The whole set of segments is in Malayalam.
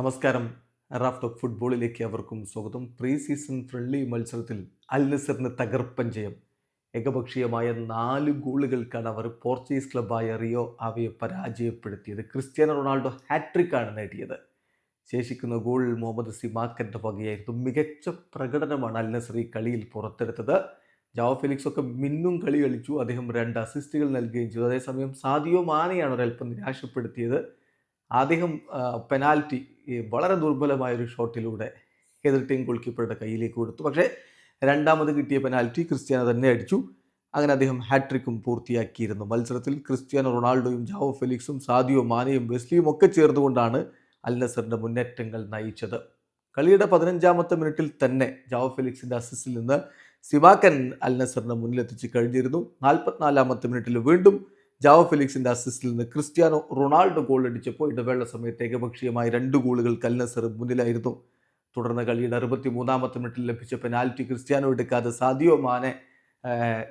നമസ്കാരം. റാഫ് ടോക്ക് ഫുട്ബോളിലേക്ക് അവർക്കും സ്വാഗതം. പ്രീ സീസൺ ഫ്രണ്ട്ലി മത്സരത്തിൽ അൽ നസറിന് തകർപ്പൻ ജയം. ഏകപക്ഷീയമായ നാല് ഗോളുകൾക്കാണ് അവർ പോർച്ചുഗീസ് ക്ലബായ റിയോ അവയെ പരാജയപ്പെടുത്തിയത്. ക്രിസ്ത്യാനോ റൊണാൾഡോ ഹാട്രിക്കാണ് നേടിയത്. ശേഷിക്കുന്ന ഗോൾ മുഹമ്മദ് സിമാക്കന്റെ വകയായിരുന്നു. മികച്ച പ്രകടനമാണ് അൽ നസർ ഈ കളിയിൽ പുറത്തെടുത്തത്. ജാവോ ഫെലിക്സ് ഒക്കെ മിന്നും കളി കളിച്ചു. അദ്ദേഹം രണ്ട് അസിസ്റ്റുകൾ നൽകുകയും ചെയ്തു. അതേസമയം സാദിയോ മാനെയാണ് ഒരൽപ്പം നിരാശപ്പെടുത്തിയത്. അദ്ദേഹം പെനാൽറ്റി വളരെ ദുർബലമായ ഒരു ഷോട്ടിലൂടെ എതിർ ടീം ഗോൾ കീപ്പറുടെ കയ്യിലേക്ക് കൊടുത്തു. പക്ഷേ രണ്ടാമത് കിട്ടിയ പെനാൽറ്റി ക്രിസ്ത്യാനോ തന്നെ അടിച്ചു. അങ്ങനെ അദ്ദേഹം ഹാട്രിക്കും പൂർത്തിയാക്കിയിരുന്നു. മത്സരത്തിൽ ക്രിസ്ത്യാനോ റൊണാൾഡോയും ജാവോ ഫെലിക്സും സാദിയോ മാനയും വെസ്ലിയും ഒക്കെ ചേർന്നുകൊണ്ടാണ് അൽ നസറിന്റെ മുന്നേറ്റങ്ങൾ നയിച്ചത്. കളിയുടെ പതിനഞ്ചാമത്തെ മിനിറ്റിൽ തന്നെ ജാവോ ഫെലിക്സിന്റെ അസിസ്റ്റിൽ നിന്ന് സിവാക്കൻ അൽ മുന്നിലെത്തിച്ച് കഴിഞ്ഞിരുന്നു. നാൽപ്പത്തിനാലാമത്തെ മിനിറ്റിൽ വീണ്ടും ജാവോ ഫെലിക്സിന്റെ അസിസ്റ്റിൽ നിന്ന് ക്രിസ്ത്യാനോ റൊണാൾഡോ ഗോൾ അടിച്ചപ്പോൾ ഇടവേള സമയത്ത് ഏകപക്ഷീയമായ രണ്ട് ഗോളുകൾ കൽനസർ മുന്നിലായിരുന്നു. തുടർന്ന് കളിയുടെ അറുപത്തി മൂന്നാമത്തെ മിനിറ്റിൽ ലഭിച്ച പെനാൽറ്റി ക്രിസ്ത്യാനോ എടുക്കാതെ സാദിയോ മാനെ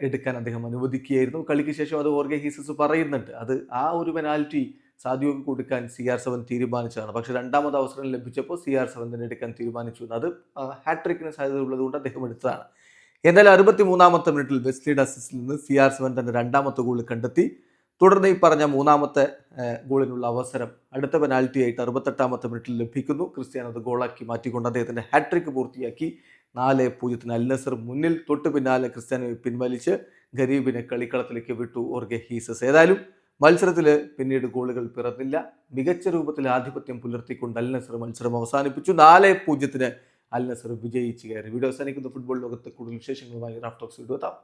എടുക്കാൻ അദ്ദേഹം അനുവദിക്കുകയായിരുന്നു. കളിക്ക് ശേഷം അത് ഓർഗെ ഹീസസ് പറയുന്നുണ്ട്. അത് ആ ഒരു പെനാൽറ്റി സാദിയോക്ക് കൊടുക്കാൻ സി ആർ സെവൻ തീരുമാനിച്ചതാണ്. പക്ഷേ രണ്ടാമത് അവസരം ലഭിച്ചപ്പോൾ സി ആർ സെവൻ തന്നെ എടുക്കാൻ തീരുമാനിച്ചു. അത് ഹാട്രിക്കിന് സാധ്യത ഉള്ളതുകൊണ്ട് അദ്ദേഹം എടുത്തതാണ്. എന്നാലും അറുപത്തി മൂന്നാമത്തെ മിനിറ്റിൽ വെസ്റ്റ്ലീഡ് അസിസ്റ്റിൽ നിന്ന് സി ആർ സെവൻ തന്റെ രണ്ടാമത്തെ ഗോൾ കണ്ടെത്തി. തുടർന്ന് ഈ പറഞ്ഞ മൂന്നാമത്തെ ഗോളിനുള്ള അവസരം അടുത്ത പെനാൽറ്റി ആയിട്ട് അറുപത്തെട്ടാമത്തെ മിനിറ്റിൽ ലഭിക്കുന്നു. ക്രിസ്ത്യാനോ അത് ഗോളാക്കി മാറ്റിക്കൊണ്ട് അദ്ദേഹത്തിന്റെ ഹാട്രിക്ക് പൂർത്തിയാക്കി. നാല് പൂജ്യത്തിന് അൽ നസർ മുന്നിൽ തൊട്ട് പിന്നാലെ ക്രിസ്ത്യാനോയെ പിൻവലിച്ച് ഗരീബിനെ കളിക്കളത്തിലേക്ക് വിട്ടു ഓർഗെ ഹീസസ്. ഏതായാലും മത്സരത്തിൽ പിന്നീട് ഗോളുകൾ പിറന്നില്ല. മികച്ച രൂപത്തിൽ ആധിപത്യം പുലർത്തിക്കൊണ്ട് അൽ നസർ മത്സരം അവസാനിപ്പിച്ചു. നാല് പൂജ്യത്തിന് അൽ നസർ വിജയിച്ചു കയറി. വീഡിയോ അവസാനിക്കുന്ന. ഫുട്ബോൾ ലോകത്ത് കൂടുതൽ വിശേഷങ്ങളുമായി റാഫ്റ്റോക്സ് വീഡിയോ എത്താം.